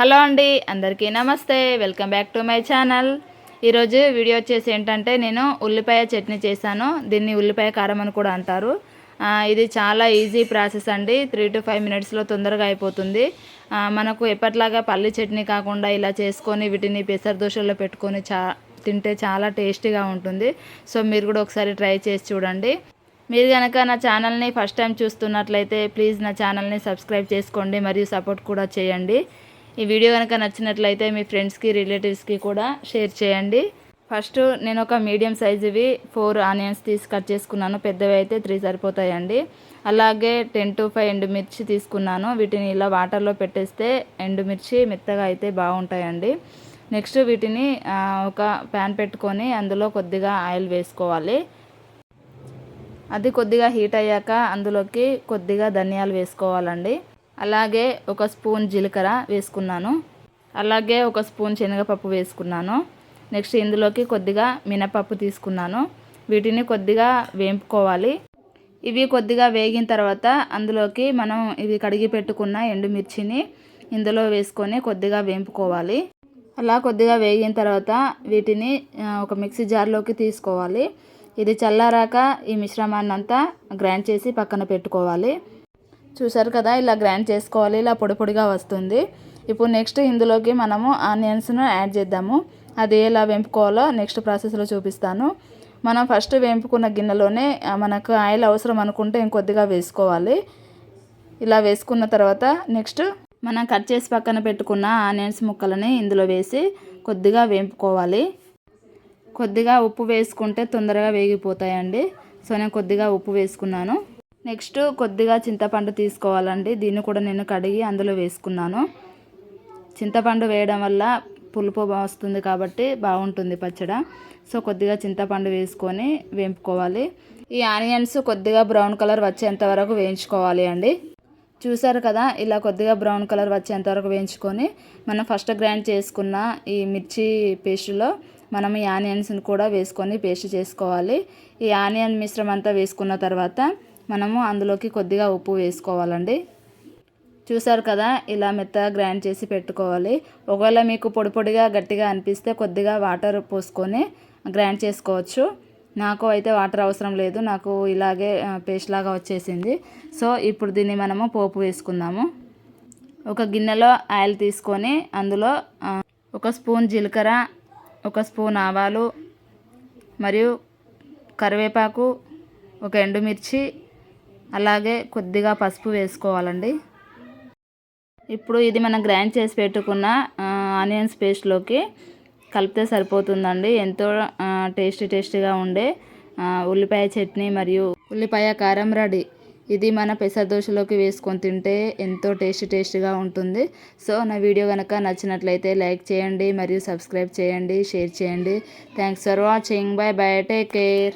Hello అండి అందరికీ నమస్తే welcome back to my channel. ఈరోజు వీడియో వచ్చేసి ఏంటంటే నేను ఉల్లిపాయ చట్నీ చేశాను. దీన్ని ఉల్లిపాయ కారం అని కూడా అంటారు. ఇది చాలా ఈజీ ప్రాసెస్ అండి. త్రీ టు ఫైవ్ మినిట్స్లో తొందరగా అయిపోతుంది. మనకు ఎప్పట్లాగా పల్లి చట్నీ కాకుండా ఇలా చేసుకొని వీటిని పెసర దోశల్లో పెట్టుకొని చా తింటే చాలా టేస్టీగా ఉంటుంది. సో మీరు కూడా ఒకసారి ట్రై చేసి చూడండి. మీరు కనుక నా ఛానల్ని ఫస్ట్ టైం చూస్తున్నట్లయితే ప్లీజ్ నా ఛానల్ని సబ్స్క్రైబ్ చేసుకోండి. మరియు సపోర్ట్ కూడా చేయండి. ఈ వీడియో కనుక నచ్చినట్లయితే మీ ఫ్రెండ్స్కి రిలేటివ్స్కి కూడా షేర్ చేయండి. ఫస్ట్ నేను ఒక మీడియం సైజువి ఫోర్ ఆనియన్స్ తీసి కట్ చేసుకున్నాను. పెద్దవి అయితే త్రీ సరిపోతాయండి. అలాగే టెన్ టు ఫైవ్ ఎండుమిర్చి తీసుకున్నాను. వీటిని ఇలా వాటర్లో పెట్టేస్తే ఎండుమిర్చి మెత్తగా అయితే బాగుంటాయండి. నెక్స్ట్ వీటిని ఒక ప్యాన్ పెట్టుకొని అందులో కొద్దిగా ఆయిల్ వేసుకోవాలి. అది కొద్దిగా హీట్ అయ్యాక అందులోకి కొద్దిగా ధనియాలు వేసుకోవాలండి. అలాగే ఒక స్పూన్ జీలకర్ర వేసుకున్నాను. అలాగే ఒక స్పూన్ శనగపప్పు వేసుకున్నాను. నెక్స్ట్ ఇందులోకి కొద్దిగా మినపప్పు తీసుకున్నాను. వీటిని కొద్దిగా వేంపుకోవాలి. ఇవి కొద్దిగా వేగిన తర్వాత అందులోకి మనం ఇవి కడిగి పెట్టుకున్న ఎండుమిర్చిని ఇందులో వేసుకొని కొద్దిగా వేంపుకోవాలి. అలా కొద్దిగా వేగిన తర్వాత వీటిని ఒక మిక్సీ జార్లోకి తీసుకోవాలి. ఇది చల్లారాక ఈ మిశ్రమాన్ని అంతా గ్రైండ్ చేసి పక్కన పెట్టుకోవాలి. చూసారు కదా ఇలా గ్రైండ్ చేసుకోవాలి ఇలా పొడి పొడిగా వస్తుంది. ఇప్పుడు నెక్స్ట్ ఇందులోకి మనము ఆనియన్స్ను యాడ్ చేద్దాము. అది ఎలా వేంపుకోవాలో నెక్స్ట్ ప్రాసెస్లో చూపిస్తాను. మనం ఫస్ట్ వేంపుకున్న గిన్నెలోనే మనకు ఆయిల్ అవసరం అనుకుంటే ఇంకొద్దిగా వేసుకోవాలి. ఇలా వేసుకున్న తర్వాత నెక్స్ట్ మనం కట్ చేసి పక్కన పెట్టుకున్న ఆనియన్స్ ముక్కలని ఇందులో వేసి కొద్దిగా వేంపుకోవాలి. కొద్దిగా ఉప్పు వేసుకుంటే తొందరగా వేగిపోతాయండి. సో నేను కొద్దిగా ఉప్పు వేసుకున్నాను. నెక్స్ట్ కొద్దిగా చింతపండు తీసుకోవాలండి. దీన్ని కూడా నేను కడిగి అందులో వేసుకున్నాను. చింతపండు వేయడం వల్ల పులుపు వస్తుంది కాబట్టి బాగుంటుంది పచ్చడి. సో కొద్దిగా చింతపండు వేసుకొని వేపుకోవాలి. ఈ ఆనియన్స్ కొద్దిగా బ్రౌన్ కలర్ వచ్చేంత వరకు వేయించుకోవాలి అండి. చూసారు కదా ఇలా కొద్దిగా బ్రౌన్ కలర్ వచ్చేంత వరకు వేయించుకొని మనం ఫస్ట్ గ్రైండ్ చేసుకున్న ఈ మిర్చి పేస్టులో మనం ఈ ఆనియన్స్ని కూడా వేసుకొని పేస్ట్ చేసుకోవాలి. ఈ ఆనియన్ మిశ్రమం అంతా వేసుకున్న తర్వాత మనము అందులోకి కొద్దిగా ఉప్పు వేసుకోవాలండి. చూసారు కదా ఇలా మెత్తగా గ్రైండ్ చేసి పెట్టుకోవాలి. ఒకవేళ మీకు పొడి పొడిగా గట్టిగా అనిపిస్తే కొద్దిగా వాటర్ పోసుకొని గ్రైండ్ చేసుకోవచ్చు. నాకు అయితే వాటర్ అవసరం లేదు. నాకు ఇలాగే పేస్ట్ లాగా వచ్చేసింది. సో ఇప్పుడు దీన్ని మనము పోపు వేసుకుందాము. ఒక గిన్నెలో ఆయిల్ తీసుకొని అందులో ఒక స్పూన్ జీలకర్ర ఒక స్పూన్ ఆవాలు మరియు కరివేపాకు ఒక ఎండుమిర్చి అలాగే కొద్దిగా పసుపు వేసుకోవాలండి. ఇప్పుడు ఇది మనం గ్రైండ్ చేసి పెట్టుకున్న ఆనియన్స్ పేస్ట్లోకి కలిపితే సరిపోతుందండి. ఎంతో టేస్టీ టేస్టీగా ఉండే ఉల్లిపాయ చట్నీ మరియు ఉల్లిపాయ కారం రెడీ. ఇది మన పెసర దోశలోకి వేసుకొని తింటే ఎంతో టేస్టీ టేస్టీగా ఉంటుంది. సో నా వీడియో కనుక నచ్చినట్లయితే లైక్ చేయండి మరియు సబ్స్క్రైబ్ చేయండి షేర్ చేయండి. Thanks for watching. Bye bye. Take care.